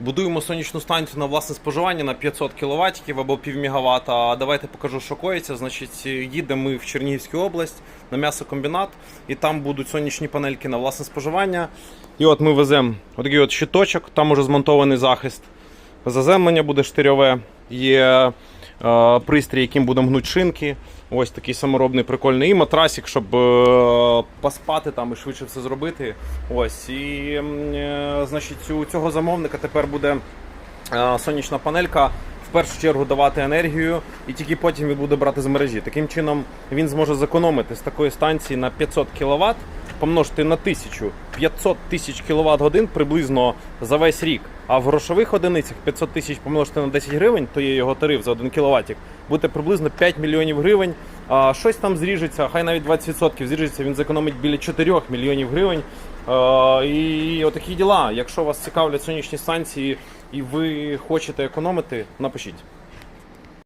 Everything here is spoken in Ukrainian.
Будуємо сонячну станцію на власне споживання на 500 кВт або пів мегаватта. Давайте покажу, що коїться. Значить, їдемо ми в Чернігівську область на м'ясокомбінат, і там будуть сонячні панельки на власне споживання. І от ми веземо отакий от щиточок, там уже змонтований захист. Заземлення буде штирьове, є пристрій, яким будемо гнути шинки. Ось такий саморобний прикольний і матрасик, щоб е, поспати там і швидше все зробити. Ось і е, значить, у цього замовника тепер буде е, сонячна панелька. В першу чергу давати енергію, і тільки потім він буде брати з мережі. Таким чином він зможе зекономити з такої станції на 500 кВт, помножити на 1000 500 тисяч кВт годин приблизно за весь рік. А в грошових одиницях 500 тисяч помножити на 10 гривень, то є його тариф за 1 кВт, буде приблизно 5 мільйонів гривень. А щось там зріжеться, хай навіть 20% зріжеться, він зекономить біля 4 мільйонів гривень. А, І отакі діла. Якщо вас цікавлять сонячні станції і ви хочете економити, напишіть.